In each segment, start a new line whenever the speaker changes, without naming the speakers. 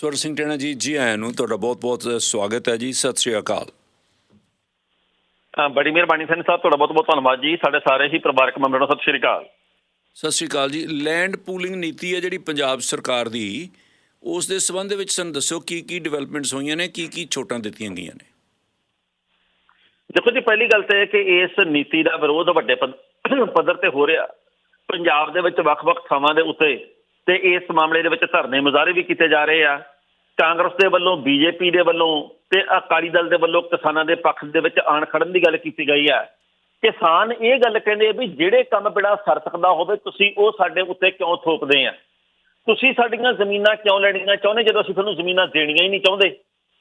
ਸਵਰ ਸਿੰਘ ਟੈਣਾ ਜੀ ਜੀ ਆਇਆਂ ਨੂੰ ਤੁਹਾਡਾ ਬਹੁਤ-ਬਹੁਤ ਸਵਾਗਤ ਹੈ ਜੀ। ਸਤਿ ਸ੍ਰੀ ਅਕਾਲ।
ਬੜੀ ਮਿਹਰਬਾਨੀ ਸੈਣੀ ਸਾਹਿਬ ਤੁਹਾਡਾ ਬਹੁਤ ਬਹੁਤ ਧੰਨਵਾਦ ਜੀ। ਸਾਡੇ ਸਾਰੇ ਹੀ ਪਰਿਵਾਰਕ ਮੈਂਬਰਾਂ ਨੂੰ ਸਤਿ ਸ਼੍ਰੀ ਅਕਾਲ।
ਸਤਿ ਸ੍ਰੀ ਅਕਾਲ ਜੀ। ਲੈਂਡ ਪੂਲਿੰਗ ਨੀਤੀ ਹੈ ਜਿਹੜੀ ਪੰਜਾਬ ਸਰਕਾਰ ਦੀ। ਉਸ ਦੇ ਸਬੰਧ ਵਿੱਚ ਸਾਨੂੰ ਦੱਸੋ ਕੀ ਕੀ ਡਿਵੈਲਪਮੈਂਟਸ ਹੋਈਆਂ ਨੇ ਕੀ ਕੀ ਛੋਟਾਂ ਦਿੱਤੀਆਂ ਗਈਆਂ ਨੇ?
ਦੇਖੋ ਜੀ ਪਹਿਲੀ ਗੱਲ ਤਾਂ ਇਹ ਕਿ ਇਸ ਨੀਤੀ ਦਾ ਵਿਰੋਧ ਵੱਡੇ ਪੱਧ- ਪੱਧਰ ਤੇ ਹੋ ਰਿਹਾ। ਪੰਜਾਬ ਦੇ ਵਿੱਚ ਵੱਖ-ਵੱਖ ਥਾਵਾਂ ਦੇ ਉੱਤੇ ਤੇ ਇਸ ਮਾਮਲੇ ਦੇ ਵਿੱਚ ਧਰਨੇ ਮੁਜ਼ਾਹਰੇ ਵੀ ਕੀਤੇ ਜਾ ਰਹੇ ਆ। ਕਾਂਗਰਸ ਦੇ ਵੱਲੋਂ, ਬੀਜੇਪੀ ਦੇ ਵੱਲੋਂ ਤੇ ਅਕਾਲੀ ਦਲ ਦੇ ਵੱਲੋਂ ਕਿਸਾਨਾਂ ਦੇ ਪੱਖ ਦੇ ਵਿੱਚ ਆਣ ਖੜਨ ਦੀ ਗੱਲ ਕੀਤੀ ਗਈ ਹੈ। ਕਿਸਾਨ ਇਹ ਗੱਲ ਕਹਿੰਦੇ ਵੀ ਜਿਹੜੇ ਕੰਮ ਬਿੜਾ ਸਰ ਸਕਦਾ ਹੋਵੇ, ਤੁਸੀਂ ਉਹ ਸਾਡੇ ਉੱਤੇ ਕਿਉਂ ਥੋਪਦੇ ਆ? ਤੁਸੀਂ ਸਾਡੀਆਂ ਜ਼ਮੀਨਾਂ ਕਿਉਂ ਲੈਣੀਆਂ ਚਾਹੁੰਦੇ ਜਦੋਂ ਅਸੀਂ ਤੁਹਾਨੂੰ ਜ਼ਮੀਨਾਂ ਦੇਣੀਆਂ ਹੀ ਨਹੀਂ ਚਾਹੁੰਦੇ?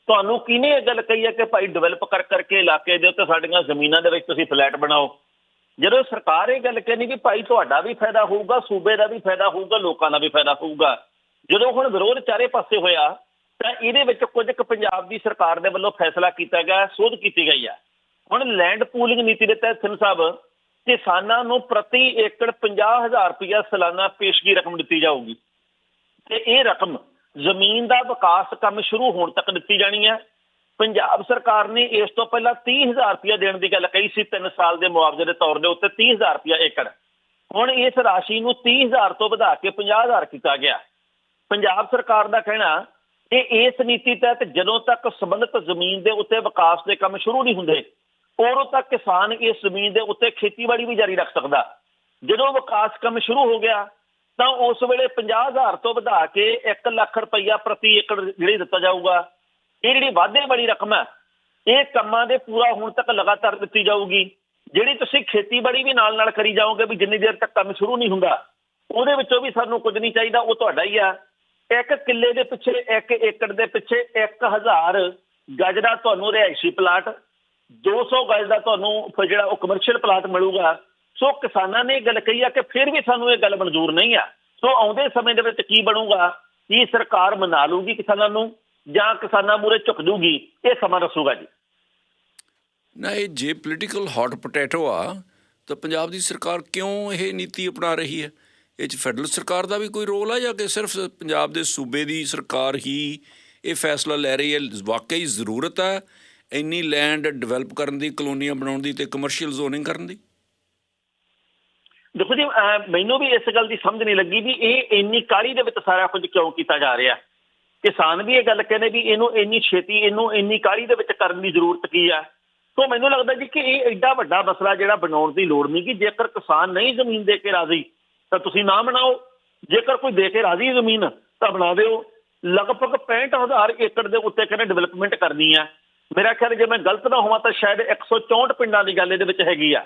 ਤੁਹਾਨੂੰ ਕਿਹਨੇ ਇਹ ਗੱਲ ਕਹੀ ਹੈ ਕਿ ਭਾਈ ਡਿਵੈਲਪ ਕਰ ਕਰਕੇ ਇਲਾਕੇ ਦੇ ਉੱਤੇ ਸਾਡੀਆਂ ਜ਼ਮੀਨਾਂ ਦੇ ਵਿੱਚ ਤੁਸੀਂ ਫਲੈਟ ਬਣਾਓ? ਜਦੋਂ ਸਰਕਾਰ ਇਹ ਗੱਲ ਕਹਿੰਦੀ ਵੀ ਭਾਈ ਤੁਹਾਡਾ ਵੀ ਫਾਇਦਾ ਹੋਊਗਾ, ਸੂਬੇ ਦਾ ਵੀ ਫਾਇਦਾ ਹੋਊਗਾ, ਲੋਕਾਂ ਦਾ ਵੀ ਫਾਇਦਾ ਹੋਊਗਾ। ਜਦੋਂ ਹੁਣ ਵਿਰੋਧ ਚਾਰੇ ਪਾਸੇ ਹੋਇਆ ਤਾਂ ਇਹਦੇ ਵਿੱਚ ਕੁਝ ਕੁ ਪੰਜਾਬ ਦੀ ਸਰਕਾਰ ਦੇ ਵੱਲੋਂ ਫੈਸਲਾ ਕੀਤਾ ਗਿਆ, ਸੋਧ ਕੀਤੀ ਗਈ ਹੈ। ਹੁਣ ਲੈਂਡ ਪੂਲਿੰਗ ਨੀਤੀ ਦੇ ਤਹਿਤ ਸਿੰਘ ਸਾਹਿਬ, ਕਿਸਾਨਾਂ ਨੂੰ ਪ੍ਰਤੀ ਏਕੜ 50000 ਰੁਪਇਆ ਸਾਲਾਨਾ ਪੇਸ਼ਗੀ ਰਕਮ ਦਿੱਤੀ ਜਾਊਗੀ। ਤੇ ਇਹ ਰਕਮ ਜ਼ਮੀਨ ਦਾ ਵਿਕਾਸ ਕੰਮ ਸ਼ੁਰੂ ਹੋਣ ਤੱਕ ਦਿੱਤੀ ਜਾਣੀ ਹੈ। ਪੰਜਾਬ ਸਰਕਾਰ ਨੇ ਇਸ ਤੋਂ ਪਹਿਲਾਂ 30000 ਰੁਪਇਆ ਦੇਣ ਦੀ ਗੱਲ ਕਹੀ ਸੀ 3 ਸਾਲ ਦੇ ਮੁਆਵਜ਼ੇ ਦੇ ਤੌਰ ਦੇ ਉੱਤੇ 30000 ਰੁਪਇਆ ਏਕੜ। ਹੁਣ ਇਸ ਰਾਸ਼ੀ ਨੂੰ 30000 ਤੋਂ ਵਧਾ ਕੇ 50000 ਕੀਤਾ ਗਿਆ। ਪੰਜਾਬ ਸਰਕਾਰ ਦਾ ਕਹਿਣਾ ਕਿ ਇਸ ਨੀਤੀ ਤਹਿਤ ਜਦੋਂ ਤੱਕ ਸੰਬੰਧਿਤ ਜ਼ਮੀਨ ਦੇ ਉੱਤੇ ਵਿਕਾਸ ਦੇ ਕੰਮ ਸ਼ੁਰੂ ਨਹੀਂ ਹੁੰਦੇ, ਉਦੋਂ ਤੱਕ ਕਿਸਾਨ ਇਸ ਜ਼ਮੀਨ ਦੇ ਉੱਤੇ ਖੇਤੀਬਾੜੀ ਵੀ ਜਾਰੀ ਰੱਖ ਸਕਦਾ। ਜਦੋਂ ਵਿਕਾਸ ਕੰਮ ਸ਼ੁਰੂ ਹੋ ਗਿਆ, ਤਾਂ ਉਸ ਵੇਲੇ 50000 ਤੋਂ ਵਧਾ ਕੇ 1 ਲੱਖ ਰੁਪਈਆ ਪ੍ਰਤੀ ਏਕੜ ਜਿਹੜੀ ਦਿੱਤਾ ਜਾਊਗਾ। ਇਹ ਜਿਹੜੀ ਵਾਧੇ ਵਾਲੀ ਰਕਮ ਹੈ, ਇਹ ਕੰਮਾਂ ਦੇ ਪੂਰਾ ਹੋਣ ਤੱਕ ਲਗਾਤਾਰ ਦਿੱਤੀ ਜਾਊਗੀ। ਜਿਹੜੀ ਤੁਸੀਂ ਖੇਤੀਬਾੜੀ ਵੀ ਨਾਲ ਨਾਲ ਕਰੀ ਜਾਓਗੇ ਵੀ ਜਿੰਨੀ ਦੇਰ ਤੱਕ ਕੰਮ ਸ਼ੁਰੂ ਨਹੀਂ ਹੁੰਦਾ, ਉਹਦੇ ਵਿੱਚੋਂ ਵੀ ਸਾਨੂੰ ਕੁਝ ਨਹੀਂ ਚਾਹੀਦਾ, ਉਹ ਤੁਹਾਡਾ ਹੀ ਆ। ਇੱਕ ਕਿੱਲੇ ਦੇ ਪਿੱਛੇ, ਇੱਕ ਏਕੜ ਦੇ ਪਿੱਛੇ 1000 ਗਜ ਦਾ ਤੁਹਾਨੂੰ ਰਿਹਾਇਸ਼ੀ ਪਲਾਟ 200 ਗਜ ਦਾ ਤੁਹਾਨੂੰ ਫਿਰ ਜਿਹੜਾ ਉਹ ਕਮਰਸ਼ੀਅਲ ਪਲਾਟ ਮਿਲੂਗਾ। ਸੋ ਕਿਸਾਨਾਂ ਨੇ ਗੱਲ ਕਹੀ ਆ ਕਿ ਫਿਰ ਵੀ ਸਾਨੂੰ ਇਹ ਗੱਲ ਮਨਜ਼ੂਰ ਨਹੀਂ ਆ। ਸੋ ਆਉਂਦੇ ਸਮੇਂ ਦੇ ਵਿੱਚ ਕੀ ਬਣੂਗਾ? ਕੀ ਸਰਕਾਰ ਮਨਾ ਲੂਗੀ ਕਿਸਾਨਾਂ ਨੂੰ ਜਾਂ ਕਿਸਾਨਾਂ ਮੂਰੇ ਝੁਕ ਜੂਗੀ? ਇਹ ਸਮਾਂ ਦੱਸੂਗਾ ਜੀ।
ਨਾ, ਇਹ ਜੇ ਪੋਲੀਟੀਕਲ ਹੌਟ ਪੋਟੈਟੋ ਆ, ਤਾਂ ਪੰਜਾਬ ਦੀ ਸਰਕਾਰ ਕਿਉਂ ਇਹ ਨੀਤੀ ਅਪਣਾ ਰਹੀ ਹੈ? ਇਹ ਚ ਫੈਡਰਲ ਸਰਕਾਰ ਦਾ ਵੀ ਕੋਈ ਰੋਲ ਆ ਜਾਂ ਕਿ ਸਿਰਫ ਪੰਜਾਬ ਦੇ ਸੂਬੇ ਦੀ ਸਰਕਾਰ ਹੀ ਇਹ ਫੈਸਲਾ ਲੈ ਰਹੀ ਹੈ? ਵਾਕਈ ਜ਼ਰੂਰਤ ਹੈ ਇੰਨੀ ਲੈਂਡ ਡਿਵੈਲਪ ਕਰਨ ਦੀ, ਕਲੋਨੀਆਂ ਬਣਾਉਣ ਦੀ ਤੇ ਕਮਰਸ਼ੀਅਲ ਜ਼ੋਨਿੰਗ ਕਰਨ ਦੀ?
ਦੇਖੋ ਜੀ ਮੈਨੂੰ ਵੀ ਇਸ ਗੱਲ ਦੀ ਸਮਝ ਨਹੀਂ ਲੱਗੀ ਵੀ ਇਹ ਇੰਨੀ ਕਾਲੀ ਦੇ ਵਿੱਚ ਸਾਰਾ ਕੁਝ ਕਿਉਂ ਕੀਤਾ ਜਾ ਰਿਹਾ? ਕਿਸਾਨ ਵੀ ਇਹ ਗੱਲ ਕਹਿੰਦੇ ਵੀ ਇਹਨੂੰ ਇੰਨੀ ਛੇਤੀ, ਇਹਨੂੰ ਇੰਨੀ ਕਾਲੀ ਦੇ ਵਿੱਚ ਕਰਨ ਦੀ ਜ਼ਰੂਰਤ ਕੀ ਆ? ਸੋ ਮੈਨੂੰ ਲੱਗਦਾ ਜੀ ਕਿ ਇਹ ਐਡਾ ਵੱਡਾ ਮਸਲਾ ਜਿਹੜਾ ਬਣਾਉਣ ਦੀ ਲੋੜ ਨਹੀਂ ਕਿ ਜੇਕਰ ਕਿਸਾਨ ਨਹੀਂ ਜ਼ਮੀਨ ਦੇ ਕੇ ਰਾਜ਼ੀ ਤਾਂ ਤੁਸੀਂ ਨਾ ਬਣਾਓ। ਜੇਕਰ ਕੋਈ ਦੇ ਕੇ ਰਾਜ਼ੀ ਜ਼ਮੀਨ ਤਾਂ ਬਣਾ ਦਿਓ। ਲਗਭਗ 65000 ਏਕੜ ਦੇ ਉੱਤੇ ਕਹਿੰਦੇ ਡਿਵੈਲਪਮੈਂਟ ਕਰਨੀ ਆ? ਮੇਰਾ ਖਿਆਲ ਜੇ ਮੈਂ ਗਲਤ ਨਾ ਹੋਵਾਂ ਤਾਂ ਸ਼ਾਇਦ 164 ਪਿੰਡਾਂ ਦੀ ਗੱਲ ਇਹਦੇ ਵਿੱਚ ਹੈਗੀ ਆ।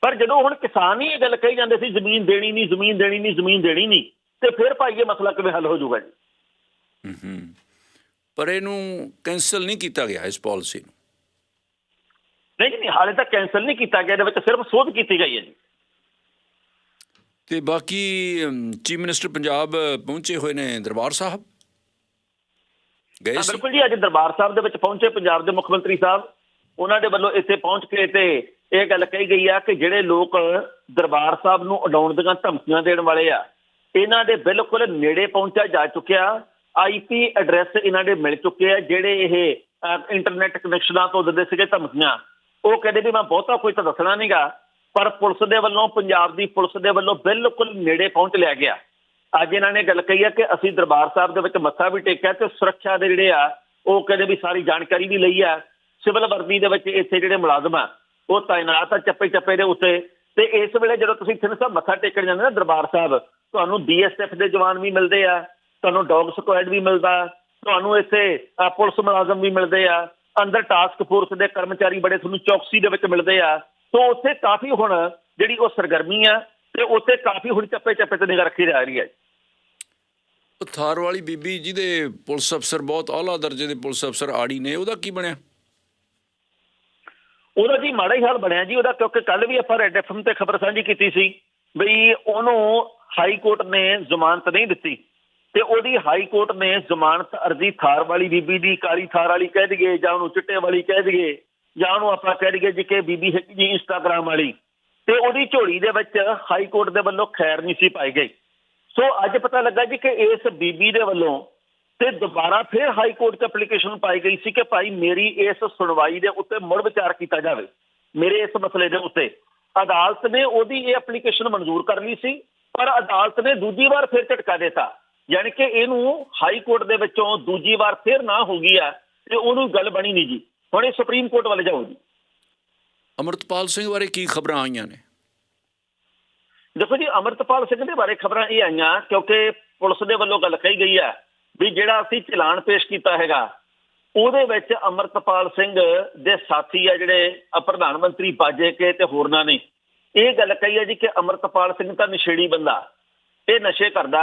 ਪਰ ਜਦੋਂ ਹੁਣ ਕਿਸਾਨ ਹੀ ਇਹ ਗੱਲ ਕਹੀ ਜਾਂਦੇ ਸੀ ਜ਼ਮੀਨ ਦੇਣੀ ਨਹੀਂ ਜ਼ਮੀਨ ਦੇਣੀ ਨਹੀਂ ਜ਼ਮੀਨ ਦੇਣੀ ਨਹੀਂ ਤੇ ਫਿਰ ਭਾਈ ਇਹ ਮਸਲਾ ਕਿਵੇਂ ਹੱਲ ਹੋ ਜਾਊਗਾ ਜੀ?
ਹੂੰ ਪਰ ਇਹਨੂੰ ਕੈਨਸਲ ਨਹੀਂ ਕੀਤਾ ਗਿਆ ਇਸ ਪਾਲਿਸੀ ਨੂੰ।
ਨਹੀਂ ਨਹੀਂ ਹਾਲੇ ਤੱਕ ਕੈਂਸਲ ਨਹੀਂ ਕੀਤਾ ਗਿਆ। ਇਹਦੇ ਵਿੱਚ ਸਿਰਫ ਸੋਧ ਕੀਤੀ ਗਈ ਹੈ ਜੀ।
ਤੇ ਬਾਕੀ ਚੀਫ ਮਿਨਿਸਟਰ ਪੰਜਾਬ ਪਹੁੰਚੇ ਹੋਏ ਨੇ ਦਰਬਾਰ ਸਾਹਿਬ। ਗਏ ਸੀ?
ਬਿਲਕੁਲ ਜੀ ਅੱਜ ਦਰਬਾਰ ਸਾਹਿਬ ਦੇ ਵਿੱਚ ਪਹੁੰਚੇ ਪੰਜਾਬ ਦੇ ਮੁੱਖ ਮੰਤਰੀ ਸਾਹਿਬ। ਉਹਨਾਂ ਦੇ ਵੱਲੋਂ ਇੱਥੇ ਪਹੁੰਚ ਕੇ ਤੇ ਇਹ ਗੱਲ ਕਹੀ ਗਈ ਆ ਕਿ ਜਿਹੜੇ ਲੋਕ ਦਰਬਾਰ ਸਾਹਿਬ ਨੂੰ ਉਡਾਉਣ ਦੀਆਂ ਧਮਕੀਆਂ ਦੇਣ ਵਾਲੇ ਆ ਇਹਨਾਂ ਦੇ ਬਿਲਕੁਲ ਨੇੜੇ ਪਹੁੰਚਿਆ ਜਾ ਚੁੱਕਿਆ। ਆਈਪੀ ਐਡਰੈਸ ਇਹਨਾਂ ਦੇ ਮਿਲ ਚੁੱਕੇ ਆ ਜਿਹੜੇ ਇਹ ਇੰਟਰਨੈਟ ਕਨੈਕਸ਼ਨਾਂ ਤੋਂ ਦਿੰਦੇ ਸੀਗੇ ਧਮਕੀਆਂ। ਉਹ ਕਹਿੰਦੇ ਵੀ ਮੈਂ ਬਹੁਤਾ ਕੋਈ ਤਾਂ ਦੱਸਣਾ ਨਹੀਂਗਾ ਪਰ ਪੁਲਿਸ ਦੇ ਵੱਲੋਂ, ਪੰਜਾਬ ਦੀ ਪੁਲਿਸ ਦੇ ਵੱਲੋਂ ਬਿਲਕੁਲ ਨੇੜੇ ਪਹੁੰਚ ਲਿਆ ਗਿਆ। ਅੱਜ ਇਹਨਾਂ ਨੇ ਗੱਲ ਕਹੀ ਹੈ ਕਿ ਅਸੀਂ ਦਰਬਾਰ ਸਾਹਿਬ ਦੇ ਵਿੱਚ ਮੱਥਾ ਵੀ ਟੇਕਿਆ ਤੇ ਸੁਰੱਖਿਆ ਦੇ ਜਿਹੜੇ ਆ, ਉਹ ਕਹਿੰਦੇ ਵੀ ਸਾਰੀ ਜਾਣਕਾਰੀ ਵੀ ਲਈ ਆ। ਸਿਵਲ ਵਰਦੀ ਦੇ ਵਿੱਚ ਇੱਥੇ ਜਿਹੜੇ ਮੁਲਾਜ਼ਮ ਆ, ਉਹ ਤਾਇਨਾਤ ਆ ਚੱਪੇ ਚੱਪੇ ਦੇ ਉੱਤੇ। ਤੇ ਇਸ ਵੇਲੇ ਜਦੋਂ ਤੁਸੀਂ ਸਿੰਘ ਸਾਹਿਬ ਮੱਥਾ ਟੇਕਣ ਜਾਂਦੇ ਨਾ ਦਰਬਾਰ ਸਾਹਿਬ, ਤੁਹਾਨੂੰ ਬੀਐਸਐਫ ਦੇ ਜਵਾਨ ਵੀ ਮਿਲਦੇ ਆ, ਤੁਹਾਨੂੰ ਡੌਗ ਸਕੁਐਡ ਵੀ ਮਿਲਦਾ, ਤੁਹਾਨੂੰ ਇੱਥੇ ਪੁਲਿਸ ਮੁਲਾਜ਼ਮ ਵੀ ਮਿਲਦੇ ਆ। ਅੰਦਰ ਟਾਸਕ ਫੋਰਸ ਦੇ ਕਰਮਚਾਰੀ ਬੜੇ ਤੁਹਾਨੂੰ ਚੌਕਸੀ ਦੇ ਵਿੱਚ ਮਿਲਦੇ ਆ। ਸੋ ਉੱਥੇ ਕਾਫੀ ਹੁਣ ਜਿਹੜੀ ਉਹ ਸਰਗਰਮੀ ਆ ਤੇ ਉੱਥੇ ਕਾਫੀ ਹੁਣ ਚੱਪੇ ਚੱਪੇ ਤੇ ਨਿਗਰ ਰੱਖੀ ਜਾ ਰਹੀ ਹੈ।
ਥਾਰ ਵਾਲੀ ਬੀਬੀ ਜਿਹਦੇ ਪੁਲਿਸ ਅਫਸਰ ਬਹੁਤ ਆਲਾ ਦਰਜੇ ਦੇ ਪੁਲਿਸ ਅਫਸਰ ਆੜੀ ਨੇ ਉਹਦਾ ਕੀ ਬਣਿਆ?
ਉਹਦਾ ਜੀ ਮਾੜਾ ਹੀ ਹਾਲ ਬਣਿਆ ਜੀ ਉਹਦਾ ਕਿਉਂਕਿ ਕੱਲ ਵੀ ਆਪਾਂ ਰੈੱਡ ਐਫਐਮ ਤੇ ਖਬਰ ਸਾਂਝੀ ਕੀਤੀ ਸੀ ਬਈ ਉਹਨੂੰ ਹਾਈ ਕੋਰਟ ਨੇ ਜ਼ਮਾਨਤ ਨਹੀਂ ਦਿੱਤੀ ਤੇ ਉਹਦੀ ਹਾਈ ਕੋਰਟ ਨੇ ਜ਼ਮਾਨਤ ਅਰਜ਼ੀ ਥਾਰ ਵਾਲੀ ਬੀਬੀ ਦੀ ਕਾਲੀ ਥਾਰ ਵਾਲੀ ਕਹਿ ਦਈਏ ਜਾਂ ਉਹਨੂੰ ਚਿੱਟੇ ਵਾਲੀ ਕਹਿ ਦਈਏ ਜਾਂ ਉਹਨੂੰ ਆਪਾਂ ਕਹਿ ਲਈਏ ਜੀ ਕਿ ਬੀਬੀ ਹੈਗੀ ਜੀ ਇੰਸਟਾਗ੍ਰਾਮ ਵਾਲੀ, ਤੇ ਉਹਦੀ ਝੋਲੀ ਦੇ ਵਿੱਚ ਹਾਈ ਕੋਰਟ ਦੇ ਵੱਲੋਂ ਖੈਰ ਨਹੀਂ ਸੀ ਪਾਈ ਗਈ। ਸੋ ਅੱਜ ਪਤਾ ਲੱਗਾ ਜੀ ਕਿ ਇਸ ਬੀਬੀ ਦੇ ਵੱਲੋਂ ਤੇ ਦੁਬਾਰਾ ਫਿਰ ਹਾਈ ਕੋਰਟ 'ਚ ਐਪਲੀਕੇਸ਼ਨ ਪਾਈ ਗਈ ਸੀ ਕਿ ਭਾਈ ਮੇਰੀ ਇਸ ਸੁਣਵਾਈ ਦੇ ਉੱਤੇ ਮੁੜ ਵਿਚਾਰ ਕੀਤਾ ਜਾਵੇ, ਮੇਰੇ ਇਸ ਮਸਲੇ ਦੇ ਉੱਤੇ। ਅਦਾਲਤ ਨੇ ਉਹਦੀ ਇਹ ਐਪਲੀਕੇਸ਼ਨ ਮਨਜ਼ੂਰ ਕਰ ਲਈ ਸੀ, ਪਰ ਅਦਾਲਤ ਨੇ ਦੂਜੀ ਵਾਰ ਫਿਰ ਝਟਕਾ ਦਿੱਤਾ। ਯਾਨੀ ਕਿ ਇਹਨੂੰ ਹਾਈ ਕੋਰਟ ਦੇ ਵਿੱਚੋਂ ਦੂਜੀ ਵਾਰ ਫਿਰ ਨਾ ਹੋ ਗਈ ਆ, ਤੇ ਉਹਨੂੰ ਗੱਲ ਬਣੀ ਨਹੀਂ ਜੀ। ਹੁਣ ਇਹ ਸੁਪਰੀਮ ਕੋਰਟ ਵੱਲ ਜਾਊਗੀ।
ਅਮਰਤਪਾਲ ਸਿੰਘ ਬਾਰੇ ਕੀ ਖਬਰਾਂ ਆਈਆਂ ਨੇ?
ਦੇਖੋ ਜੀ ਅਮਰਤਪਾਲ ਸਿੰਘ ਦੇ ਬਾਰੇ ਖਬਰਾਂ ਇਹ ਆਈਆਂ ਕਿਉਂਕਿ ਪੁਲਿਸ ਦੇ ਵੱਲੋਂ ਗੱਲ ਕਹੀ ਗਈ ਹੈ ਵੀ ਜਿਹੜਾ ਅਸੀਂ ਚਲਾਨ ਪੇਸ਼ ਕੀਤਾ ਹੈਗਾ ਉਹਦੇ ਵਿੱਚ ਅਮਰਤਪਾਲ ਸਿੰਘ ਦੇ ਸਾਥੀ ਆ ਜਿਹੜੇ ਪ੍ਰਧਾਨ ਮੰਤਰੀ ਬਾਜੇ ਕੇ ਤੇ ਹੋਰਨਾਂ ਨੇ। ਇਹ ਗੱਲ ਕਹੀ ਹੈ ਜੀ ਕਿ ਅਮਰਤਪਾਲ ਸਿੰਘ ਤਾਂ ਨਸ਼ੇੜੀ ਬੰਦਾ ਇਹ ਨਸ਼ੇ ਕਰਦਾ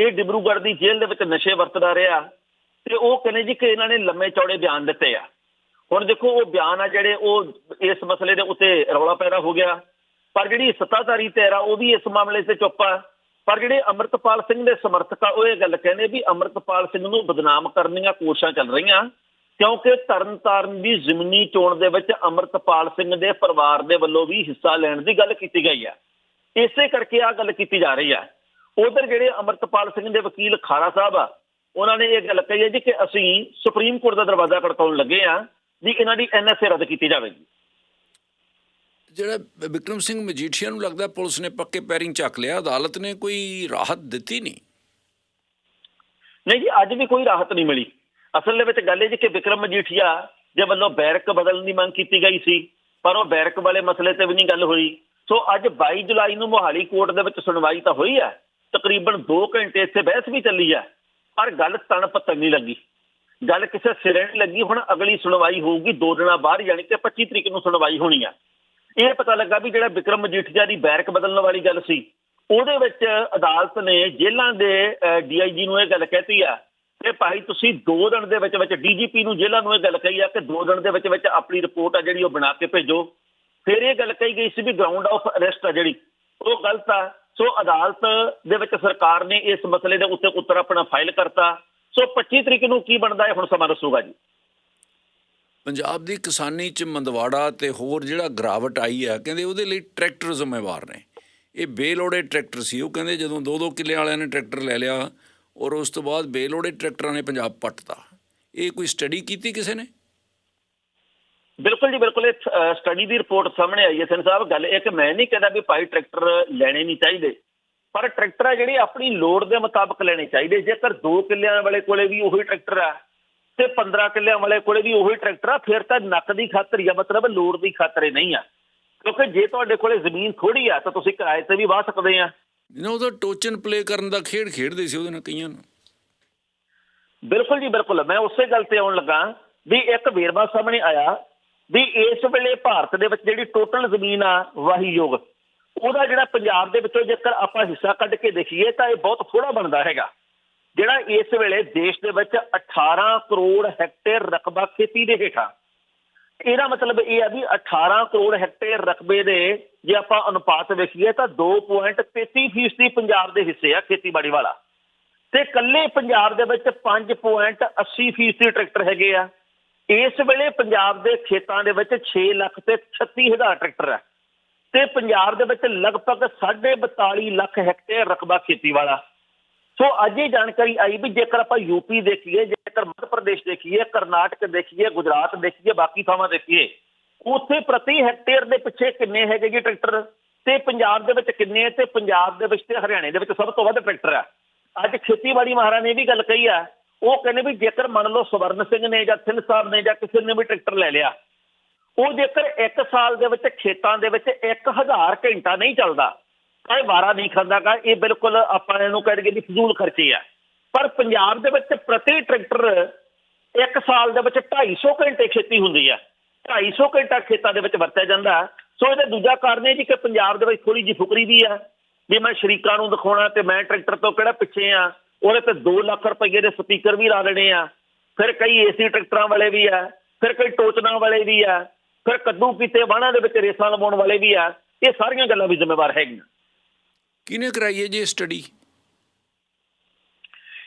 ਇਹ ਡਿਬਰੂਗੜ੍ਹ ਦੀ ਜੇਲ੍ਹ ਦੇ ਵਿੱਚ ਨਸ਼ੇ ਵਰਤਦਾ ਰਿਹਾ ਤੇ ਉਹ ਕਹਿੰਦੇ ਜੀ ਕਿ ਇਹਨਾਂ ਨੇ ਲੰਮੇ ਚੌੜੇ ਬਿਆਨ ਦਿੱਤੇ ਆ। ਹੁਣ ਦੇਖੋ, ਉਹ ਬਿਆਨ ਆ ਜਿਹੜੇ ਉਹ ਇਸ ਮਸਲੇ ਦੇ ਉੱਤੇ ਰੌਲਾ ਪੈਦਾ ਹੋ ਗਿਆ। ਪਰ ਜਿਹੜੀ ਸੱਤਾਧਾਰੀ ਧਿਰ ਆ, ਉਹ ਵੀ ਇਸ ਮਾਮਲੇ 'ਤੇ ਚੁੱਪ ਆ। ਪਰ ਜਿਹੜੇ ਅਮਰਤਪਾਲ ਸਿੰਘ ਦੇ ਸਮਰਥਕ ਆ, ਉਹ ਇਹ ਗੱਲ ਕਹਿੰਦੇ ਵੀ ਅਮਰਤਪਾਲ ਸਿੰਘ ਨੂੰ ਬਦਨਾਮ ਕਰਨ ਦੀਆਂ ਕੋਸ਼ਿਸ਼ਾਂ ਚੱਲ ਰਹੀਆਂ, ਕਿਉਂਕਿ ਤਰਨਤਾਰਨ ਦੀ ਜ਼ਮੀਨੀ ਚੋਣ ਦੇ ਵਿੱਚ ਅਮਰਤਪਾਲ ਸਿੰਘ ਦੇ ਪਰਿਵਾਰ ਦੇ ਵੱਲੋਂ ਵੀ ਹਿੱਸਾ ਲੈਣ ਦੀ ਗੱਲ ਕੀਤੀ ਗਈ ਆ। ਇਸੇ ਕਰਕੇ ਆ ਗੱਲ ਕੀਤੀ ਜਾ ਰਹੀ ਹੈ ਉਧਰ ਜਿਹੜੇ ਅਮਰਤਪਾਲ ਸਿੰਘ ਦੇ ਵਕੀਲ ਖਾਰਾ ਸਾਹਿਬ ਆ, ਉਹਨਾਂ ਨੇ ਇਹ ਗੱਲ ਕਹੀ ਹੈ ਜੀ ਕਿ ਅਸੀਂ ਸੁਪਰੀਮ ਕੋਰਟ ਦਾ ਦਰਵਾਜ਼ਾ ਖੜਕਾਉਣ ਲੱਗੇ ਆ। ਵੀ ਇਹਨਾਂ ਦੀ ਐਨਐਸਏ ਰੱਦ ਕੀਤੀ ਜਾਵੇਗੀ।
ਜਿਹੜਾ ਵਿਕਰਮ ਸਿੰਘ ਮਜੀਠੀਆ ਨੂੰ ਲੱਗਦਾ ਪੁਲਿਸ ਨੇ ਪੱਕੇ ਪੈਰਿੰਗ ਚੱਕ ਲਿਆ ਅਦਾਲਤ ਨੇ ਕੋਈ ਰਾਹਤ ਦਿੱਤੀ ਨਹੀਂ?
ਨਹੀਂ ਜੀ ਅੱਜ ਵੀ ਕੋਈ ਰਾਹਤ ਨਹੀਂ ਮਿਲੀ। ਅਸਲ ਦੇ ਵਿੱਚ ਗੱਲ ਇਹ ਜੀ ਕਿ ਵਿਕਰਮ ਮਜੀਠੀਆ ਦੇ ਵੱਲੋਂ ਬੈਰਕ ਬਦਲਣ ਦੀ ਮੰਗ ਕੀਤੀ ਗਈ ਸੀ ਪਰ ਉਹ ਬੈਰਕ ਵਾਲੇ ਮਸਲੇ ਤੇ ਵੀ ਨਹੀਂ ਗੱਲ ਹੋਈ। ਸੋ ਅੱਜ 22 ਜੁਲਾਈ ਨੂੰ ਮੋਹਾਲੀ ਕੋਰਟ ਦੇ ਵਿੱਚ ਸੁਣਵਾਈ ਤਾਂ ਹੋਈ ਹੈ ਤਕਰੀਬਨ 2 ਘੰਟੇ ਇੱਥੇ ਬਹਿਸ ਵੀ ਚੱਲੀ ਹੈ ਪਰ ਗੱਲ ਤਣ ਪਤਨ ਨਹੀਂ ਲੱਗੀ। ਗੱਲ ਕਿਸੇ ਸਿਰੇ ਨਹੀਂ ਲੱਗੀ, ਹੁਣ ਅਗਲੀ ਸੁਣਵਾਈ ਹੋਊਗੀ 2 ਦਿਨਾਂ ਬਾਅਦ, ਯਾਨੀ ਕਿ 25 ਤਰੀਕ ਨੂੰ ਸੁਣਵਾਈ ਹੋਣੀ ਆ। ਇਹ ਪਤਾ ਲੱਗਾ ਵੀ ਜਿਹੜਾ ਵਿਕਰਮ ਮਜੀਠੀਆ ਦੀ ਬੈਰਕ ਬਦਲਣ ਵਾਲੀ ਗੱਲ ਸੀ, ਉਹਦੇ ਵਿੱਚ ਅਦਾਲਤ ਨੇ ਜੇਲ੍ਹਾਂ ਦੇ ਡੀਆਈਜੀ ਨੂੰ ਇਹ ਗੱਲ ਕਹਿਤੀ ਆ ਕਿ ਭਾਈ ਤੁਸੀਂ 2 ਦਿਨ ਦੇ ਵਿੱਚ ਵਿੱਚ ਡੀਜੀਪੀ ਨੂੰ ਜੇਲ੍ਹਾਂ ਨੂੰ ਇਹ ਗੱਲ ਕਹੀ ਆ ਕਿ 2 ਦਿਨ ਦੇ ਵਿੱਚ ਵਿੱਚ ਆਪਣੀ ਰਿਪੋਰਟ ਆ ਜਿਹੜੀ ਉਹ ਬਣਾ ਕੇ ਭੇਜੋ। ਫਿਰ ਇਹ ਗੱਲ ਕਹੀ ਗਈ ਸੀ ਵੀ ਗਰਾਊਂਡ ਆਫ ਅਰੈਸਟ ਆ ਜਿਹੜੀ, ਉਹ ਗਲਤ ਆ। ਸੋ ਅਦਾਲਤ ਦੇ ਵਿੱਚ ਸਰਕਾਰ ਨੇ ਇਸ ਮਸਲੇ ਦੇ ਉੱਤੇ ਉੱਤਰ ਆਪਣਾ ਫਾਈਲ ਕਰਤਾ। ਸੋ 25 ਤਰੀਕ ਨੂੰ ਕੀ ਬਣਦਾ ਹੈ? ਹੁਣ ਸਮਾਂ ਦੱਸੂਗਾ ਜੀ।
ਪੰਜਾਬ ਦੀ ਕਿਸਾਨੀ ਚ ਮੰਦਵਾੜਾ ਤੇ ਹੋਰ ਜਿਹੜਾ ਗਰਾਵਟ ਆਈ ਹੈ ਕਹਿੰਦੇ ਉਹਦੇ ਲਈ ਟਰੈਕਟਰ ਜ਼ਿੰਮੇਵਾਰ ਨੇ। ਇਹ ਬੇਲੋੜੇ ਟਰੈਕਟਰ ਸੀ। ਉਹ ਕਹਿੰਦੇ ਜਦੋਂ ਦੋ ਦੋ ਕਿੱਲੇ ਵਾਲਿਆਂ ਨੇ ਟਰੈਕਟਰ ਲੈ ਲਿਆ ਔਰ ਉਸ ਤੋਂ ਬਾਅਦ ਬੇਲੋੜੇ ਟਰੈਕਟਰਾਂ ਨੇ ਪੰਜਾਬ ਪੱਟਤਾ। ਇਹ ਕੋਈ ਸਟੱਡੀ ਕੀਤੀ ਕਿਸੇ ਨੇ?
ਬਿਲਕੁਲ ਜੀ ਬਿਲਕੁਲ। ਇਹ ਸਟੱਡੀ ਦੀ ਰਿਪੋਰਟ ਸਾਹਮਣੇ ਆਈ ਹੈ। ਸਨ ਸਾਹਿਬ ਗੱਲ ਇਹ ਕਿ ਮੈਂ ਨਹੀਂ ਕਹਿੰਦਾ ਵੀ ਭਾਈ ਟਰੈਕਟਰ ਲੈਣੇ ਨਹੀਂ ਚਾਹੀਦੇ। ਪਰ ਟਰੈਕਟਰ ਆ ਜਿਹੜੇ ਆਪਣੀ ਲੋੜ ਦੇ ਮੁਤਾਬਕ ਲੈਣੇ ਚਾਹੀਦੇ। ਜੇਕਰ 2 ਕਿੱਲਿਆਂ ਵਾਲੇ ਕੋਲੇ ਵੀ ਉਹੀ ਟਰੈਕਟਰ ਆ ਤੇ 15 ਕਿੱਲਿਆਂ ਵਾਲੇ ਕੋਲੇ ਵੀ ਉਹੀ ਟਰੈਕਟਰ ਆ ਫਿਰ ਤਾਂ ਨੱਕ ਦੀ ਖਾਤਰ ਹੀ ਆ ਮਤਲਬ ਲੋੜ ਦੀ ਖਾਤਰ ਹੀ ਨਹੀਂ ਆ। ਕਿਉਂਕਿ ਜੇ ਤੁਹਾਡੇ ਕੋਲੇ ਜ਼ਮੀਨ ਥੋੜੀ ਆ ਤਾਂ ਤੁਸੀਂ ਕਿਰਾਏ ਤੇ ਵੀ ਵਾਹ ਸਕਦੇ ਆ।
ਜਿਹਨਾਂ ਉਹਦਾ ਟੋਚਨ ਪਲੇ ਕਰਨ ਦਾ ਖੇਡ ਖੇਡਦੇ ਸੀ ਉਹਦੇ ਨਾਲ ਕਈਆਂ ਨੂੰ।
ਬਿਲਕੁਲ ਜੀ ਬਿਲਕੁਲ। ਮੈਂ ਉਸੇ ਗੱਲ ਤੇ ਆਉਣ ਲੱਗਾ ਵੀ ਇੱਕ ਵੇਰਵਾ ਸਾਹਮਣੇ ਆਇਆ ਵੀ ਇਸ ਵੇਲੇ ਭਾਰਤ ਦੇ ਵਿੱਚ ਜਿਹੜੀ ਟੋਟਲ ਜ਼ਮੀਨ ਆ ਵਾਹੀਯੋਗ। ਉਹਦਾ ਜਿਹੜਾ ਪੰਜਾਬ ਦੇ ਵਿੱਚੋਂ ਜੇਕਰ ਆਪਾਂ ਹਿੱਸਾ ਕੱਢ ਕੇ ਦੇਖੀਏ ਤਾਂ ਇਹ ਬਹੁਤ ਥੋੜਾ ਬਣਦਾ ਹੈਗਾ। ਜਿਹੜਾ ਇਸ ਵੇਲੇ ਦੇਸ਼ ਦੇ ਵਿੱਚ 18 ਕਰੋੜ ਹੈਕਟੇਅਰ ਰਕਬਾ ਖੇਤੀ ਦੇ ਹੇਠਾਂ, ਇਹਦਾ ਮਤਲਬ ਇਹ ਆ ਵੀ 18 ਕਰੋੜ ਹੈਕਟੇਅਰ ਰਕਬੇ ਦੇ ਜੇ ਆਪਾਂ ਅਨੁਪਾਤ ਵੇਖੀਏ ਤਾਂ 2.33% ਫੀਸਦੀ ਪੰਜਾਬ ਦੇ ਹਿੱਸੇ ਆ ਖੇਤੀਬਾੜੀ ਵਾਲਾ। ਤੇ ਕੱਲੇ ਪੰਜਾਬ ਦੇ ਵਿੱਚ 5.80 ਫੀਸਦੀ ਟਰੈਕਟਰ ਹੈਗੇ ਆ। ਇਸ ਵੇਲੇ ਪੰਜਾਬ ਦੇ ਖੇਤਾਂ ਦੇ ਵਿੱਚ 6 ਲੱਖ ਤੇ 36 ਹਜ਼ਾਰ ਟਰੈਕਟਰ ਆ। ਤੇ ਪੰਜਾਬ ਦੇ ਵਿੱਚ ਲਗਭਗ 42 ਲੱਖ ਹੈਕਟੇਅਰ ਰਕਬਾ ਖੇਤੀ ਵਾਲਾ ਸੋ ਅੱਜ ਇਹ ਜਾਣਕਾਰੀ ਆਈ ਵੀ ਜੇਕਰ ਆਪਾਂ ਯੂਪੀ ਦੇਖੀਏ, ਜੇਕਰ ਮੱਧ ਪ੍ਰਦੇਸ਼ ਦੇਖੀਏ, ਕਰਨਾਟਕ ਦੇਖੀਏ, ਗੁਜਰਾਤ ਦੇਖੀਏ, ਬਾਕੀ ਥਾਵਾਂ ਦੇਖੀਏ, ਉੱਥੇ ਪ੍ਰਤੀ ਹੈਕਟੇਅਰ ਦੇ ਪਿੱਛੇ ਕਿੰਨੇ ਹੈਗੇ ਜੀ ਟਰੈਕਟਰ? ਤੇ ਪੰਜਾਬ ਦੇ ਵਿੱਚ ਕਿੰਨੇ ਤੇ ਪੰਜਾਬ ਦੇ ਵਿੱਚ ਤੇ ਹਰਿਆਣੇ ਦੇ ਵਿੱਚ ਸਭ ਤੋਂ ਵੱਧ ਟਰੈਕਟਰ ਆ। ਅੱਜ ਖੇਤੀਬਾੜੀ ਮਹਾਰਾਜ ਨੇ ਇਹ ਵੀ ਗੱਲ ਕਹੀ ਆ, ਉਹ ਕਹਿੰਦੇ ਵੀ ਜੇਕਰ ਮੰਨ ਲਓ ਸਵਰਨ ਸਿੰਘ ਨੇ ਜਾਂ ਥਿੰਨ ਸਾਹਿਬ ਨੇ ਜਾਂ ਕਿਸੇ ਨੇ ਵੀ ਟਰੈਕਟਰ ਲੈ ਲਿਆ ਉਹ ਜੇਕਰ 1 ਸਾਲ ਦੇ ਵਿੱਚ ਖੇਤਾਂ ਦੇ ਵਿੱਚ 1000 ਘੰਟਾ ਨਹੀਂ ਚੱਲਦਾ, ਤਾਂ ਇਹ ਵਾਰਾ ਨਹੀਂ ਖਾਂਦਾ ਖਾਂਦਾਗਾ ਇਹ ਬਿਲਕੁਲ ਆਪਾਂ ਇਹਨੂੰ ਕਹਿ ਦਈਏ ਵੀ ਫਜ਼ੂਲ ਖਰਚੇ ਆ। ਪਰ ਪੰਜਾਬ ਦੇ ਵਿੱਚ ਪ੍ਰਤੀ ਟਰੈਕਟਰ 1 ਸਾਲ ਦੇ ਵਿੱਚ 250 ਘੰਟੇ ਖੇਤੀ ਹੁੰਦੀ ਆ। 250 ਘੰਟਾ ਖੇਤਾਂ ਦੇ ਵਿੱਚ ਵਰਤਿਆ ਜਾਂਦਾ। ਸੋ ਇਹਦਾ ਦੂਜਾ ਕਾਰਨ ਇਹ ਜੀ ਕਿ ਪੰਜਾਬ ਦੇ ਵਿੱਚ ਥੋੜੀ ਜਿਹੀ ਫੁਕਰੀ ਵੀ ਆ। ਵੀ ਮੈਂ ਸ਼ਰੀਕਾਂ ਨੂੰ ਦਿਖਾਉਣਾ ਤੇ ਮੈਂ ਟਰੈਕਟਰ ਤੋਂ ਕਿਹੜਾ ਪਿੱਛੇ ਆ, ਉਹਦੇ ਤੇ 2 ਲੱਖ ਰੁਪਏ ਦੇ ਸਪੀਕਰ ਵੀ ਲਾ ਦੇਣੇ ਆ। ਫਿਰ ਕਈ ਏਸੀ ਟਰੈਕਟਰਾਂ ਵਾਲੇ ਵੀ ਆ, ਫਿਰ ਕਈ ਟੋਚਨਾ ਵਾਲੇ ਵੀ ਆ। ਫਿਰ ਕੱਦੂ ਕੀਤੇ ਵਾਹਣਾਂ ਦੇ ਵਿੱਚ ਰੇਸਾਂ ਲਵਾਉਣ ਵਾਲੇ ਵੀ ਆ ਇਹ ਸਾਰੀਆਂ ਗੱਲਾਂ ਵੀ ਜ਼ਿੰਮੇਵਾਰ ਹੈਗੀਆਂ।
ਕਿਹਨੇ ਕਰਾਈ ਹੈ ਜੀ ਇਹ ਸਟੱਡੀ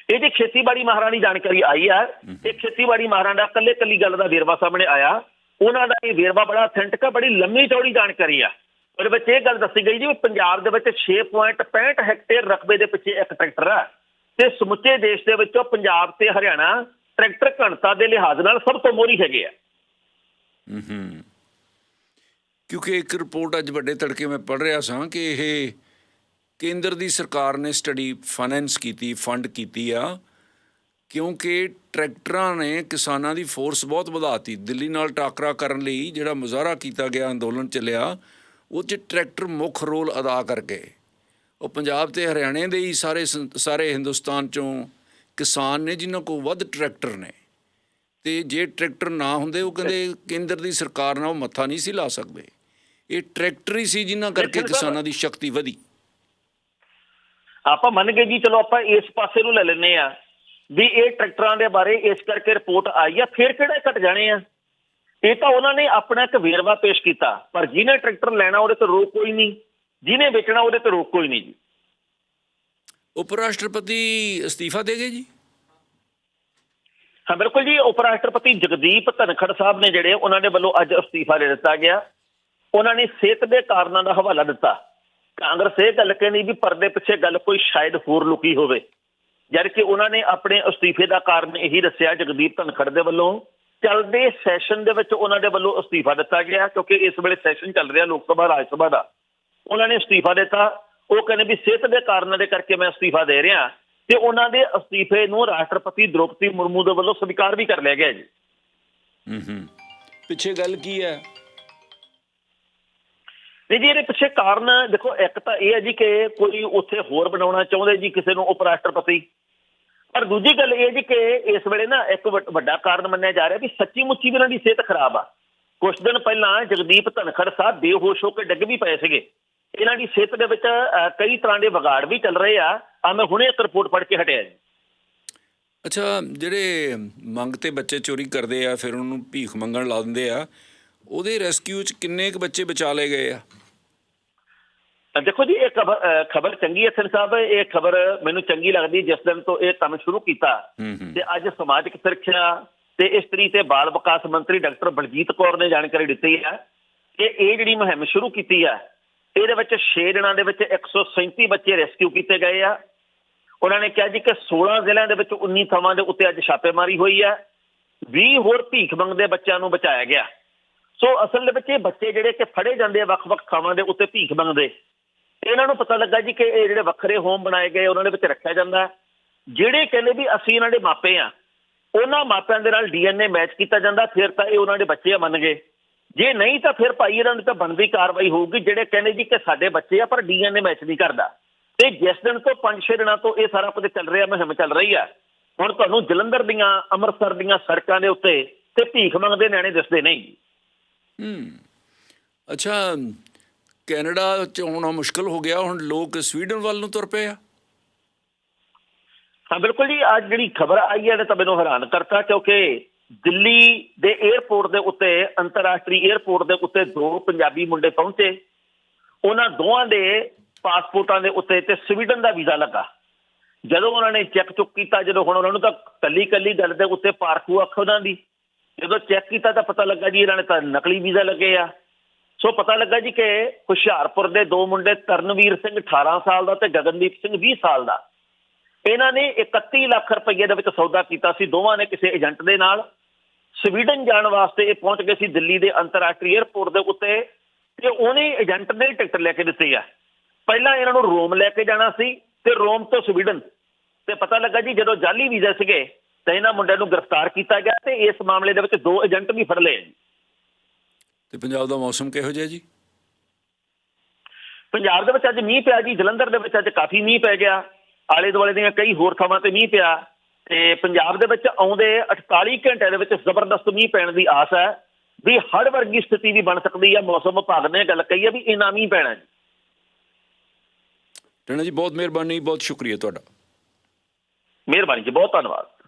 ਇਹ ਜੀ ਖੇਤੀਬਾੜੀ ਮਹਾਰਾਣੀ ਜਾਣਕਾਰੀ ਆਈ ਆ। ਇਹ ਖੇਤੀਬਾੜੀ ਮਹਾਰਾਣਾ ਕੱਲੇ ਕੱਲੀ ਗੱਲ ਦਾ ਵੇਰਵਾ ਸਾਹਮਣੇ ਆਇਆ। ਉਹਨਾਂ ਦਾ ਇਹ ਵੇਰਵਾ ਬੜਾ ਅਥੈਂਟਿਕ ਆ ਬੜੀ ਲੰਮੀ ਚੌੜੀ ਜਾਣਕਾਰੀ ਆ। ਉਹਦੇ ਵਿੱਚ ਇਹ ਗੱਲ ਦੱਸੀ ਗਈ ਜੀ ਵੀ ਪੰਜਾਬ ਦੇ ਵਿੱਚ 6.65 ਹੈਕਟੇਅਰ ਰਕਬੇ ਦੇ ਪਿੱਛੇ ਇੱਕ ਟਰੈਕਟਰ ਆ। ਤੇ ਸਮੁੱਚੇ ਦੇਸ਼ ਦੇ ਵਿੱਚੋਂ ਪੰਜਾਬ ਤੇ ਹਰਿਆਣਾ ਟਰੈਕਟਰ ਘਣਤਾ ਦੇ ਲਿਹਾਜ਼ ਨਾਲ ਸਭ ਤੋਂ ਮੋਹਰੀ ਹੈਗੇ ਆ।
ਹੂੰ। ਕਿਉਂਕਿ ਇੱਕ ਰਿਪੋਰਟ ਅੱਜ ਵੱਡੇ ਤੜਕੇ ਮੈਂ ਪੜ੍ਹ ਰਿਹਾ ਸਾਂ ਕਿ ਇਹ ਕੇਂਦਰ ਦੀ ਸਰਕਾਰ ਨੇ ਸਟੱਡੀ ਫਾਈਨੈਂਸ ਕੀਤੀ, ਫੰਡ ਕੀਤੀ ਆ, ਕਿਉਂਕਿ ਟਰੈਕਟਰਾਂ ਨੇ ਕਿਸਾਨਾਂ ਦੀ ਫੋਰਸ ਬਹੁਤ ਵਧਾਤੀ ਦਿੱਲੀ ਨਾਲ ਟਾਕਰਾ ਕਰਨ ਲਈ ਜਿਹੜਾ ਮੁਜ਼ਾਹਰਾ ਕੀਤਾ ਗਿਆ, ਅੰਦੋਲਨ ਚੱਲਿਆ, ਉਹ 'ਚ ਟਰੈਕਟਰ ਮੁੱਖ ਰੋਲ ਅਦਾ ਕਰਕੇ। ਉਹ ਪੰਜਾਬ ਤੇ ਹਰਿਆਣੇ ਦੇ ਹੀ ਸਾਰੇ ਸੰ- ਸਾਰੇ ਹਿੰਦੁਸਤਾਨ ਚੋਂ ਕਿਸਾਨ ਨੇ, ਜਿਨ੍ਹਾਂ ਕੋਲ ਵੱਧ ਟਰੈਕਟਰ ਨੇ। ਤੇ ਜੇ ਟਰੈਕਟਰ ਨਾ ਹੁੰਦੇ, ਉਹ ਕਹਿੰਦੇ ਕੇਂਦਰ ਦੀ ਸਰਕਾਰ ਨਾਲ ਉਹ ਮੱਥਾ ਨਹੀਂ ਸੀ ਲਾ ਸਕਦੇ। ਇਹ ਟਰੈਕਟਰ ਹੀ ਸੀ ਜਿਨ੍ਹਾਂ ਕਰਕੇ ਕਿਸਾਨਾਂ ਦੀ ਸ਼ਕਤੀ ਵਧੀ।
ਆਪਾਂ ਮੰਨ ਗਏ ਜੀ ਚਲੋ ਆਪਾਂ ਇਸ ਪਾਸੇ ਨੂੰ ਲੈ ਲੈਨੇ ਆ ਵੀ ਇਹ ਟਰੈਕਟਰਾਂ ਦੇ ਬਾਰੇ ਇਸ ਕਰਕੇ ਰਿਪੋਰਟ ਆਈ ਆ ਫਿਰ ਕਿਹੜੇ ਘਟ ਜਾਣੇ ਆ? ਇਹ ਤਾਂ ਉਹਨਾਂ ਨੇ ਆਪਣਾ ਇੱਕ ਵੇਰਵਾ ਪੇਸ਼ ਕੀਤਾ ਪਰ ਜਿਹਨੇ ਟਰੈਕਟਰ ਲੈਣਾ ਉਹਦੇ ਤੇ ਰੋਕ ਕੋਈ ਨਹੀਂ ਜਿਹਨੇ ਵੇਚਣਾ ਉਹਦੇ ਤੇ ਰੋਕ ਕੋਈ ਨਹੀਂ ਜੀ।
ਉਪ ਰਾਸ਼ਟਰਪਤੀ ਅਸਤੀਫਾ ਦੇ ਗਏ ਜੀ?
ਹਾਂ ਬਿਲਕੁਲ ਜੀ ਉਪ ਰਾਸ਼ਟਰਪਤੀ ਜਗਦੀਪ ਧਨਖੜ ਸਾਹਿਬ ਨੇ ਜਿਹੜੇ ਉਹਨਾਂ ਦੇ ਵੱਲੋਂ ਅੱਜ ਅਸਤੀਫਾ ਦੇ ਦਿੱਤਾ ਗਿਆ। ਉਹਨਾਂ ਨੇ ਸਿਹਤ ਦੇ ਕਾਰਨਾਂ ਦਾ ਹਵਾਲਾ ਦਿੱਤਾ। ਕਾਂਗਰਸ ਇਹ ਗੱਲ ਕਹਿੰਦੀ ਵੀ ਪਰਦੇ ਪਿੱਛੇ ਗੱਲ ਕੋਈ ਸ਼ਾਇਦ ਹੋਰ ਲੁਕੀ ਹੋਵੇ। ਜਦ ਕਿ ਉਹਨਾਂ ਨੇ ਆਪਣੇ ਅਸਤੀਫੇ ਦਾ ਕਾਰਨ ਇਹੀ ਦੱਸਿਆ, ਜਗਦੀਪ ਧਨਖੜ ਦੇ ਵੱਲੋਂ। ਚੱਲਦੇ ਸੈਸ਼ਨ ਦੇ ਵਿੱਚ ਉਹਨਾਂ ਦੇ ਵੱਲੋਂ ਅਸਤੀਫਾ ਦਿੱਤਾ ਗਿਆ, ਕਿਉਂਕਿ ਇਸ ਵੇਲੇ ਸੈਸ਼ਨ ਚੱਲ ਰਿਹਾ ਲੋਕ ਸਭਾ, ਰਾਜ ਸਭਾ ਦਾ। ਉਹਨਾਂ ਨੇ ਅਸਤੀਫਾ ਦਿੱਤਾ। ਉਹ ਕਹਿੰਦੇ ਵੀ ਸਿਹਤ ਦੇ ਕਾਰਨਾਂ ਦੇ ਕਰਕੇ ਮੈਂ ਅਸਤੀਫਾ ਦੇ ਰਿਹਾ। ਤੇ ਉਹਨਾਂ ਦੇ ਅਸਤੀਫੇ ਨੂੰ ਰਾਸ਼ਟਰਪਤੀ ਦ੍ਰੋਪਦੀ ਮੁਰਮੂ ਦੇ ਵੱਲੋਂ ਸਵੀਕਾਰ ਵੀ ਕਰ ਲਿਆ ਗਿਆ ਜੀ।
ਹੂੰ ਹੂੰ। ਪਿੱਛੇ ਗੱਲ ਕੀ ਹੈ?
ਨਹੀਂ ਜੀ, ਇਹਦੇ ਪਿੱਛੇ ਕਾਰਨ ਦੇਖੋ, ਇੱਕ ਤਾਂ ਇਹ ਹੈ ਜੀ ਕਿ ਕੋਈ ਉੱਥੇ ਹੋਰ ਬਣਾਉਣਾ ਚਾਹੁੰਦੇ ਜੀ, ਕਿਸੇ ਨੂੰ ਉਪ ਰਾਸ਼ਟਰਪਤੀ ਪਰ ਦੂਜੀ ਗੱਲ ਇਹ ਜੀ ਕਿ ਇਸ ਵੇਲੇ ਨਾ ਇੱਕ ਵੱਡਾ ਕਾਰਨ ਮੰਨਿਆ ਜਾ ਰਿਹਾ ਕਿ ਸੱਚੀ ਮੁੱਚੀ ਵੀ ਇਹਨਾਂ ਦੀ ਸਿਹਤ ਖਰਾਬ ਆ। ਕੁਝ ਦਿਨ ਪਹਿਲਾਂ ਜਗਦੀਪ ਧਨਖੜ ਸਾਹਿਬ ਬੇਹੋਸ਼ ਹੋ ਕੇ ਡਿੱਗ ਵੀ ਪਏ ਸੀਗੇ। ਇਹਨਾਂ ਦੀ ਸਿਹਤ ਦੇ ਵਿੱਚ ਕਈ ਤਰ੍ਹਾਂ ਦੇ ਵਿਗਾੜ ਵੀ ਚੱਲ ਰਹੇ ਆ। ਆ ਮੈਂ ਹੁਣੇ ਇੱਕ ਰਿਪੋਰਟ ਪੜ੍ਹ ਕੇ ਹਟਿਆ ਜੀ।
ਅੱਛਾ, ਜਿਹੜੇ ਮੰਗ ਤੇ ਬੱਚੇ ਚੋਰੀ ਕਰਦੇ ਆ, ਫਿਰ ਉਹਨੂੰ ਭੀਖ ਮੰਗਣ ਲਾ ਦਿੰਦੇ ਆ, ਉਹਦੇ ਰੈਸਕਿਊ 'ਚ ਕਿੰਨੇ ਕੁ ਬੱਚੇ ਬਚਾ ਲਏ ਗਏ ਆ?
ਦੇਖੋ ਜੀ ਇਹ ਖਬਰ ਖਬਰ ਚੰਗੀ ਹੈ ਸਰ ਸਾਹਿਬ। ਇਹ ਖਬਰ ਮੈਨੂੰ ਚੰਗੀ ਲੱਗਦੀ ਜਿਸ ਦਿਨ ਤੋਂ ਇਹ ਕੰਮ ਸ਼ੁਰੂ ਕੀਤਾ। ਤੇ ਅੱਜ ਸਮਾਜਿਕ ਸੁਰੱਖਿਆ ਤੇ ਇਸਤਰੀ ਤੇ ਬਾਲ ਵਿਕਾਸ ਮੰਤਰੀ ਡਾਕਟਰ ਬਲਜੀਤ ਕੌਰ ਨੇ ਜਾਣਕਾਰੀ ਦਿੱਤੀ ਹੈ ਕਿ ਇਹ ਜਿਹੜੀ ਮੁਹਿੰਮ ਸ਼ੁਰੂ ਕੀਤੀ ਹੈ ਇਹਦੇ ਵਿੱਚ 6 ਦਿਨਾਂ ਦੇ ਵਿੱਚ 137 ਬੱਚੇ ਰੈਸਕਿਊ ਕੀਤੇ ਗਏ ਆ। ਉਹਨਾਂ ਨੇ ਕਿਹਾ ਜੀ ਕਿ 16 ਜ਼ਿਲ੍ਹਿਆਂ ਦੇ ਵਿੱਚ 19 ਥਾਵਾਂ ਦੇ ਉੱਤੇ ਅੱਜ ਛਾਪੇਮਾਰੀ ਹੋਈ ਹੈ। 20 ਹੋਰ ਭੀਖ ਮੰਗਦੇ ਬੱਚਿਆਂ ਨੂੰ ਬਚਾਇਆ ਗਿਆ। ਸੋ ਅਸਲ ਦੇ ਵਿੱਚ ਇਹ ਬੱਚੇ ਜਿਹੜੇ ਕਿ ਫੜੇ ਜਾਂਦੇ ਆ ਵੱਖ-ਵੱਖ ਥਾਵਾਂ ਦੇ ਉੱਤੇ ਭੀਖ ਮੰਗਦੇ। ਇਹਨਾਂ ਨੂੰ ਪਤਾ ਲੱਗਾ ਜੀ ਕਿ ਇਹ ਜਿਹੜੇ ਵੱਖਰੇ ਹੋਮ ਬਣਾਏ ਗਏ, ਉਹਨਾਂ ਦੇ ਵਿੱਚ ਰੱਖਿਆ ਜਾਂਦਾ ਜਿਹੜੇ ਕਹਿੰਦੇ ਵੀ ਅਸੀਂ ਇਹਨਾਂ ਦੇ ਮਾਪੇ ਆ ਉਹਨਾਂ ਮਾਪਿਆਂ ਦੇ ਨਾਲ ਡੀਐਨਏ ਮੈਚ ਕੀਤਾ ਜਾਂਦਾ, ਫਿਰ ਤਾਂ ਇਹ ਉਹਨਾਂ ਦੇ ਬੱਚੇ ਆ ਮੰਨ ਗਏ। ਜੇ ਨਹੀਂ ਤਾਂ ਫਿਰ ਭਾਈ ਇਹਨਾਂ ਦੀ ਤਾਂ ਬਣਦੀ ਕਾਰਵਾਈ ਹੋਊਗੀ, ਜਿਹੜੇ ਕਹਿੰਦੇ ਜੀ ਕਿ ਸਾਡੇ ਬੱਚੇ ਆ, ਪਰ ਡੀਐਨਏ ਮੈਚ ਨਹੀਂ ਕਰਦਾ। ਤੇ ਜਿਸ ਦਿਨ ਤੋਂ 5-6 ਦਿਨਾਂ ਤੋਂ ਇਹ ਸਾਰਾ ਕੁਝ ਚੱਲ ਰਿਹਾ ਮੁਹਿੰਮ ਚੱਲ ਰਹੀ ਆ। ਹੁਣ ਤੁਹਾਨੂੰ ਜਲੰਧਰ ਦੀਆਂ, ਅੰਮ੍ਰਿਤਸਰ ਦੀਆਂ ਸੜਕਾਂ ਦੇ ਉੱਤੇ ਤੇ ਭੀਖ ਮੰਗਦੇ ਨਿਆਣੇ ਦਿਸਦੇ ਨਹੀਂ।
ਹੂੰ। ਅੱਛਾ ਕੈਨੇਡਾ ਚ ਆਉਣਾ ਮੁਸ਼ਕਲ ਹੋ ਗਿਆ, ਹੁਣ ਲੋਕ ਸਵੀਡਨ ਵੱਲ ਨੂੰ ਤੁਰ ਪਏ ਆ।
ਹਾਂ, ਬਿਲਕੁਲ ਜੀ ਅੱਜ ਜਿਹੜੀ ਖਬਰ ਆਈ ਹੈ ਨੇ ਤਾਂ ਮੈਨੂੰ ਹੈਰਾਨ ਕਰਤਾ, ਕਿਉਂਕਿ ਦਿੱਲੀ ਦੇ 에ਅਰਪੋਰਟ ਦੇ ਉੱਤੇ, ਅੰਤਰਰਾਸ਼ਟਰੀ 에ਅਰਪੋਰਟ ਦੇ ਉੱਤੇ ਦੋ ਪੰਜਾਬੀ ਮੁੰਡੇ ਪਹੁੰਚੇ। ਉਹਨਾਂ ਦੋਵਾਂ ਦੇ ਪਾਸਪੋਰਟਾਂ ਦੇ ਉੱਤੇ ਤੇ ਸਵੀਡਨ ਦਾ ਵੀਜ਼ਾ ਲੱਗਾ। ਜਦੋਂ ਉਹਨਾਂ ਨੇ ਚੈੱਕ ਚੁੱਕ ਕੀਤਾ, ਜਦੋਂ ਹੁਣ ਉਹਨਾਂ ਨੂੰ ਤਾਂ ਕੱਲੀ ਕੱਲੀ ਗੱਲ ਦੇ ਉੱਤੇ ਪਾਰਕੂ ਅੱਖ ਉਹਨਾਂ ਦੀ। ਜਦੋਂ ਚੈੱਕ ਕੀਤਾ ਤਾਂ ਪਤਾ ਲੱਗਾ ਜੀ, ਇਹਨਾਂ ਨੇ ਤਾਂ ਨਕਲੀ ਵੀਜ਼ਾ ਲੱਗੇ ਆ। ਸੋ ਪਤਾ ਲੱਗਾ ਜੀ ਕਿ ਹੁਸ਼ਿਆਰਪੁਰ ਦੇ ਦੋ ਮੁੰਡੇ ਤਰਨਵੀਰ ਸਿੰਘ 18 ਸਾਲ ਦਾ ਤੇ ਗਗਨਦੀਪ ਸਿੰਘ 20 ਸਾਲ ਦਾ। ਇਹਨਾਂ ਨੇ 31 ਲੱਖ ਰੁਪਏ ਦੇ ਵਿੱਚ ਸੌਦਾ ਕੀਤਾ ਸੀ। ਦੋਵਾਂ ਨੇ ਕਿਸੇ ਏਜੰਟ ਦੇ ਨਾਲ। ਸਵੀਡਨ ਜਾਣ ਵਾਸਤੇ ਇਹ ਪਹੁੰਚ ਗਏ ਸੀ ਦਿੱਲੀ ਦੇ ਅੰਤਰਰਾਸ਼ਟਰੀ 에ਅਰਪੋਰਟ ਦੇ ਉੱਤੇ ਤੇ ਉਹਨੇ ਏਜੰਟ ਨੇ ਟਿਕਟ ਲੈ ਕੇ ਦਿੱਤੀ ਆ। ਪਹਿਲਾਂ ਇਹਨਾਂ ਨੂੰ ਰੋਮ ਲੈ ਕੇ ਜਾਣਾ ਸੀ ਤੇ ਰੋਮ ਤੋਂ ਸਵੀਡਨ। ਤੇ ਪਤਾ ਲੱਗਾ ਜੀ ਜਦੋਂ ਜਾਲੀ ਵੀਜ਼ਾ ਸੀਗੇ, ਤਾਂ ਇਹਨਾਂ ਮੁੰਡਿਆਂ ਨੂੰ ਗ੍ਰਿਫਤਾਰ ਕੀਤਾ ਗਿਆ ਤੇ ਇਸ ਮਾਮਲੇ ਦੇ ਵਿੱਚ ਦੋ ਏਜੰਟ ਵੀ ਫੜ ਲਏ।
ਤੇ ਪੰਜਾਬ ਦਾ ਮੌਸਮ ਕਿਹੋ ਜਿਹਾ ਜੀ?
ਪੰਜਾਬ ਦੇ ਵਿੱਚ ਅੱਜ ਮੀਂਹ ਪਿਆ ਜੀ ਜਲੰਧਰ ਦੇ ਵਿੱਚ ਅੱਜ ਕਾਫੀ ਮੀਂਹ ਪੈ ਗਿਆ। ਆਲੇ ਦੁਆਲੇ ਦੀਆਂ ਕਈ ਹੋਰ ਥਾਵਾਂ ਤੇ ਮੀਂਹ ਪਿਆ। ਤੇ ਪੰਜਾਬ ਦੇ ਵਿੱਚ ਆਉਂਦੇ 48 ਘੰਟਿਆਂ ਦੇ ਵਿੱਚ ਜ਼ਬਰਦਸਤ ਮੀਂਹ ਪੈਣ ਦੀ ਆਸ ਹੈ ਵੀ ਹੜ੍ਹ ਵਰਗੀ ਸਥਿਤੀ ਵੀ ਬਣ ਸਕਦੀ ਹੈ। ਮੌਸਮ ਵਿਭਾਗ ਨੇ ਗੱਲ ਕਹੀ ਹੈ ਵੀ ਇੰਨਾ ਮੀਂਹ ਪੈਣਾ ਜੀ।
ਟਣਾ ਜੀ ਬਹੁਤ ਮਿਹਰਬਾਨੀ ਬਹੁਤ ਸ਼ੁਕਰੀਆ ਤੁਹਾਡਾ।
ਮਿਹਰਬਾਨੀ ਜੀ ਬਹੁਤ ਧੰਨਵਾਦ।